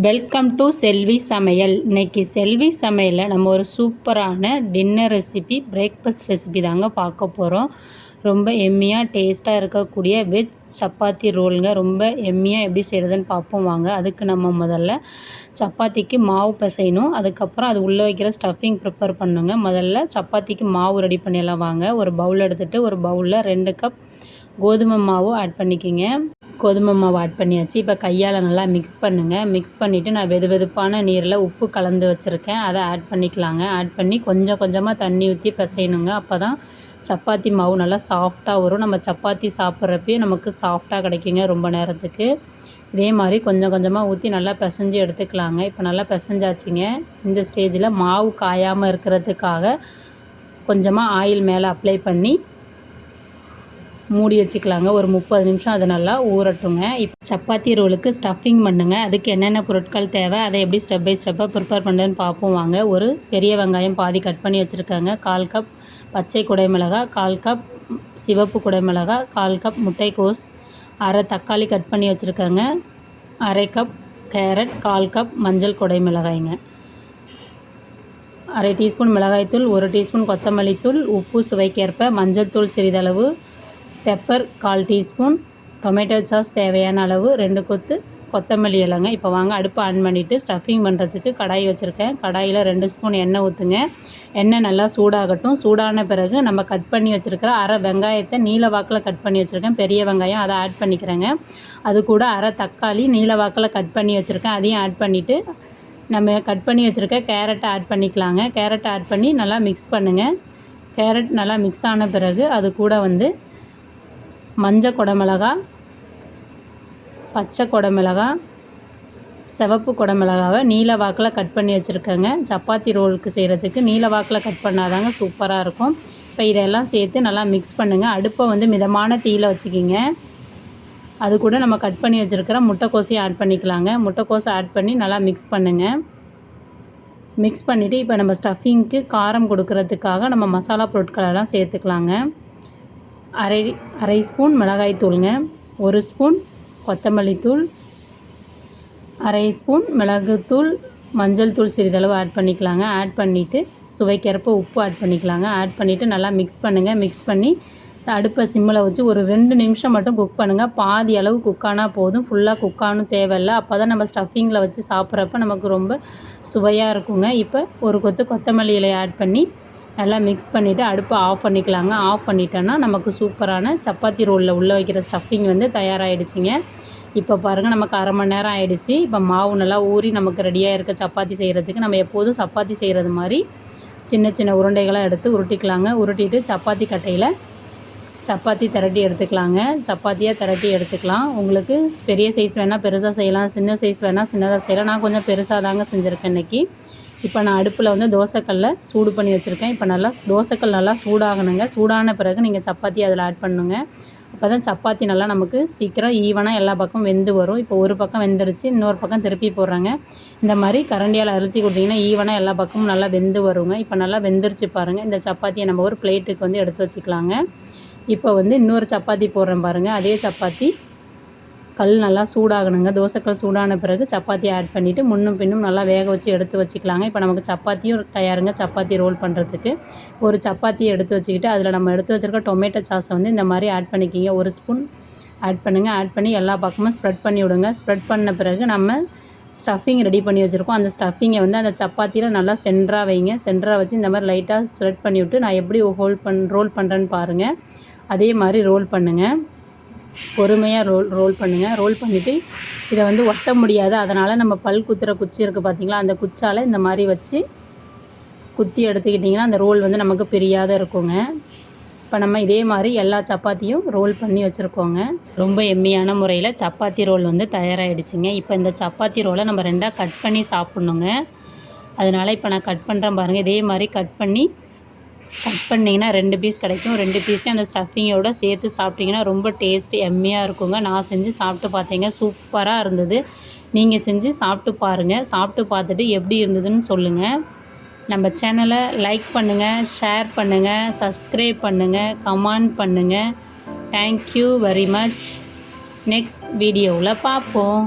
Welcome to செல்வி சமையல் இன்னைக்கு செல்வி சமையலில் நம்ம ஒரு சூப்பரான டின்னர் ரெசிபி பிரேக்ஃபாஸ்ட் ரெசிபி தாங்க பார்க்க போகிறோம் ரொம்ப எம்மியாக டேஸ்ட்டாக இருக்கக்கூடிய வெஜ் சப்பாத்தி ரோலுங்க. ரொம்ப எம்மியாக எப்படி செய்கிறதுன்னு பார்ப்போம் வாங்க. அதுக்கு நம்ம முதல்ல சப்பாத்திக்கு மாவு பிசையணும். அதுக்கப்புறம் அது உள்ளே வைக்கிற ஸ்டஃபிங் ப்ரிப்பேர் பண்ணுங்க. முதல்ல சப்பாத்திக்கு மாவு ரெடி பண்ணிடலாம் வாங்க. ஒரு பவுல் எடுத்துகிட்டு ஒரு பவுலில் ரெண்டு கப் கோதுமை மாவு ஆட் பண்ணிக்கிங்க. கோதுமை மாவு ஆட் பண்ணியாச்சு. இப்போ கையால் நல்லா மிக்ஸ் பண்ணுங்கள் மிக்ஸ் பண்ணிவிட்டு நான் வெது வெதுப்பான நீரில் உப்பு கலந்து வச்சுருக்கேன். அதை ஆட் பண்ணிக்கலாங்க. ஆட் பண்ணி கொஞ்சம் கொஞ்சமாக தண்ணி ஊற்றி பிசையணுங்க. அப்போ தான் சப்பாத்தி மாவு நல்லா சாஃப்டாக வரும். நம்ம சப்பாத்தி சாப்பிட்றப்பயே நமக்கு சாஃப்டாக கிடைக்குங்க ரொம்ப நேரத்துக்கு. இதே மாதிரி கொஞ்சம் கொஞ்சமாக ஊற்றி நல்லா பிசைஞ்சு எடுத்துக்கலாங்க. இப்போ நல்லா பிசைஞ்சாச்சுங்க. இந்த ஸ்டேஜில் மாவு காயாமல் இருக்கிறதுக்காக கொஞ்சமாக ஆயில் மேலே அப்ளை பண்ணி மூடி வச்சுக்கலாங்க. ஒரு முப்பது நிமிஷம் அது நல்லா ஊறட்டுங்க. இப்போ சப்பாத்தி ரோலுக்கு ஸ்டஃபிங் பண்ணுங்க. அதுக்கு என்னென்ன பொருட்கள் தேவை அதை எப்படி ஸ்டெப் பை ஸ்டெப்பாக ப்ரிப்பேர் பண்ணுறதுன்னு பார்ப்போம் வாங்க. ஒரு பெரிய வெங்காயம் பாதி கட் பண்ணி வச்சுருக்காங்க. கால் கப் பச்சை குடைமிளகாய் கால் கப் சிவப்பு குடைமிளகாய் கால் கப் முட்டைக்கோஸ் அரை தக்காளி கட் பண்ணி வச்சுருக்காங்க. அரை கப் கேரட் கால் கப் மஞ்சள் குடைமிளகாய்ங்க அரை டீஸ்பூன் மிளகாய்த்தூள் ஒரு டீஸ்பூன் கொத்தமல்லி தூள் உப்பு சுவைக்கேற்ப மஞ்சள் தூள் சிறிதளவு பெப்பர் கால் டீஸ்பூன் டொமேட்டோ சாஸ் தேவையான அளவு ரெண்டு கொத்து கொத்தமல்லி இலைங்க. இப்போ வாங்க அடுப்பை ஆன் பண்ணிவிட்டு ஸ்டஃபிங் பண்ணுறதுக்கு கடாய் வச்சுருக்கேன். கடாயில் ரெண்டு ஸ்பூன் எண்ணெய் ஊற்றுங்க எண்ணெய் நல்லா சூடாகட்டும். சூடான பிறகு நம்ம கட் பண்ணி வச்சுருக்கிற அரை வெங்காயத்தை நீல வாக்கில் கட் பண்ணி வச்சுருக்கேன். பெரிய வெங்காயம் அதை ஆட் பண்ணிக்கிறேங்க. அது கூட அரை தக்காளி நீல வாக்கில் கட் பண்ணி வச்சுருக்கேன். அதையும் ஆட் பண்ணிவிட்டு நம்ம கட் பண்ணி வச்சுருக்க கேரட்டை ஆட் பண்ணிக்கலாங்க. கேரட்டை ஆட் பண்ணி நல்லா மிக்ஸ் பண்ணுங்கள் கேரட் நல்லா மிக்ஸ் ஆன பிறகு அது கூட வந்து மஞ்சள் குடமிளகா பச்சை குடமிளகா சிவப்பு குடமிளகாவை நீல வாக்கில் கட் பண்ணி வச்சுருக்கேங்க. சப்பாத்தி ரோலுக்கு செய்கிறதுக்கு நீல வாக்கில் கட் பண்ணாதாங்க சூப்பராக இருக்கும். இப்போ இதெல்லாம் சேர்த்து நல்லா மிக்ஸ் பண்ணுங்கள் அடுப்பை வந்து மிதமான தீயில் வச்சுக்கிங்க. அது கூட நம்ம கட் பண்ணி வச்சுருக்கிற முட்டைக்கோசையும் ஆட் பண்ணிக்கலாங்க. முட்டைக்கோஸை ஆட் பண்ணி நல்லா மிக்ஸ் பண்ணுங்கள் மிக்ஸ் பண்ணிவிட்டு இப்போ நம்ம ஸ்டஃபிங்க்கு காரம் கொடுக்கறதுக்காக நம்ம மசாலா பொருட்களெல்லாம் சேர்த்துக்கலாங்க. அரை அரை ஸ்பூன் மிளகாய் தூளுங்க ஒரு ஸ்பூன் கொத்தமல்லி தூள் அரை ஸ்பூன் மிளகுத்தூள் மஞ்சள் தூள் சிறிதளவு ஆட் பண்ணிக்கலாங்க. ஆட் பண்ணிவிட்டு சுவைக்கிறப்ப உப்பு ஆட் பண்ணிக்கலாங்க. ஆட் பண்ணிவிட்டு நல்லா மிக்ஸ் பண்ணுங்கள் மிக்ஸ் பண்ணி அடுப்பை சிம்மில் வச்சு ஒரு ரெண்டு நிமிஷம் மட்டும் குக் பண்ணுங்கள் பாதி அளவு குக் ஆனால் போதும். ஃபுல்லாக குக் ஆகணும் தேவையில்லை. அப்போ தான் நம்ம ஸ்டஃபிங்கில் வச்சு சாப்பிட்றப்ப நமக்கு ரொம்ப சுவையாக இருக்குங்க. இப்போ ஒரு கொத்து கொத்தமல்லி இலையை ஆட் பண்ணி நல்லா மிக்ஸ் பண்ணிவிட்டு அடுப்பை ஆஃப் பண்ணிக்கலாங்க. ஆஃப் பண்ணிட்டோன்னா நமக்கு சூப்பரான சப்பாத்தி ரோலில் உள்ளே வைக்கிற ஸ்டஃபிங் வந்து தயாராகிடுச்சிங்க இப்போ பாருங்கள் நமக்கு அரை மணி நேரம் ஆகிடுச்சி இப்போ மாவு நல்லா ஊறி நமக்கு ரெடியாக இருக்க சப்பாத்தி செய்கிறதுக்கு நம்ம எப்போதும் சப்பாத்தி செய்கிறது மாதிரி சின்ன சின்ன உருண்டைகளாக எடுத்து உருட்டிக்கலாங்க. உருட்டிட்டு சப்பாத்தி கட்டையில் சப்பாத்தி திரட்டி எடுத்துக்கலாங்க. சப்பாத்தியாக திரட்டி எடுத்துக்கலாம். உங்களுக்கு பெரிய சைஸ் வேணால் பெருசாக செய்யலாம். சின்ன சைஸ் வேணால் சின்னதாக செய்யலாம். நான் கொஞ்சம் பெருசாக தாங்க செஞ்சுருக்கேன் இன்றைக்கி இப்போ நான் அடுப்பில் வந்து தோசைக்கல்லை சூடு பண்ணி வச்சுருக்கேன். இப்போ நல்லா தோசைக்கல் நல்லா சூடாகணுங்க. சூடான பிறகு நீங்கள் சப்பாத்தி அதில் ஆட் பண்ணுங்க. அப்போ தான் சப்பாத்தி நல்லா நமக்கு சீக்கிரம் ஈவனாக எல்லா பக்கம் வெந்து வரும். இப்போ ஒரு பக்கம் வெந்துருச்சு இன்னொரு பக்கம் திருப்பி போடுறாங்க. இந்த மாதிரி கரண்டியால் அழுத்தி கொடுத்தீங்கன்னா ஈவனாக எல்லா பக்கமும் நல்லா வெந்து வருங்க. இப்போ நல்லா வெந்துருச்சு பாருங்கள் இந்த சப்பாத்தியை நம்ம ஒரு பிளேட்டுக்கு வந்து எடுத்து வச்சுக்கலாங்க. இப்போ வந்து இன்னொரு சப்பாத்தி போடுறேன் பாருங்கள் அதே சப்பாத்தி கல் நல்லா சூடாகணுங்க. தோசைக்கல் சூடான பிறகு சப்பாத்தி ஆட் பண்ணிவிட்டு முன்னும் பின்னும் நல்லா வேக வச்சு எடுத்து வச்சுக்கலாங்க. இப்போ நமக்கு சப்பாத்தியும் தயாருங்க. சப்பாத்தி ரோல் பண்ணுறதுக்கு ஒரு சப்பாத்தியை எடுத்து வச்சுக்கிட்டு அதில் நம்ம எடுத்து வச்சுருக்க டொமேட்டோ சாஸை வந்து இந்த மாதிரி ஆட் பண்ணிக்கிங்க. ஒரு ஸ்பூன் ஆட் பண்ணுங்கள் ஆட் பண்ணி எல்லா பக்கமும் ஸ்ப்ரெட் பண்ணி விடுங்க. ஸ்ப்ரெட் பண்ண பிறகு நம்ம ஸ்டஃபிங் ரெடி பண்ணி வச்சுருக்கோம். அந்த ஸ்டஃபிங்கை வந்து அந்த சப்பாத்தியில் நல்லா சென்டராக வைங்க. சென்டராக வச்சு இந்த மாதிரி லைட்டாக ஸ்ப்ரெட் பண்ணி விட்டு நான் எப்படி ஹோல்ட் பண் ரோல் பண்ணுறேன்னு பாருங்கள் அதே மாதிரி ரோல் பண்ணுங்கள் பொறுமையாக ரோல் ரோல் பண்ணுங்கள் ரோல் பண்ணிவிட்டு இதை வந்து ஒட்ட முடியாது. அதனால் நம்ம பல் குத்துகிற குச்சி இருக்குது பார்த்தீங்களா அந்த குச்சால் இந்த மாதிரி வச்சு குத்தி எடுத்துக்கிட்டிங்கன்னா அந்த ரோல் வந்து நமக்கு பிரியாத இருக்குங்க. இப்போ நம்ம இதே மாதிரி எல்லா சப்பாத்தியும் ரோல் பண்ணி வச்சுருக்கோங்க. ரொம்ப எம்மியான முறையில் சப்பாத்தி ரோல் வந்து தயாராகிடுச்சிங்க இப்போ இந்த சப்பாத்தி ரோலை நம்ம ரெண்டாக கட் பண்ணி சாப்பிட்ணுங்க. அதனால் இப்போ நான் கட் பண்ணுறேன் பாருங்கள் இதே மாதிரி கட் பண்ணி கட் பண்ணிங்கன்னா ரெண்டு பீஸ் கிடைக்கும். ரெண்டு பீஸையும் அந்த ஸ்டஃபிங்கோட சேர்த்து சாப்பிட்டிங்கன்னா ரொம்ப டேஸ்ட் எம்மியாக இருக்குங்க. நான் செஞ்சு சாப்பிட்டு பார்த்தேங்க. சூப்பராக இருந்தது. நீங்கள் செஞ்சு சாப்பிட்டு பாருங்கள் சாப்பிட்டு பார்த்துட்டு எப்படி இருந்ததுன்னு சொல்லுங்கள் நம்ம சேனலை லைக் பண்ணுங்கள் ஷேர் பண்ணுங்கள் சப்ஸ்கிரைப் பண்ணுங்கள் கமெண்ட் பண்ணுங்கள் தேங்க்யூ வெரி மச் நெக்ஸ்ட் வீடியோவில் பார்ப்போம்.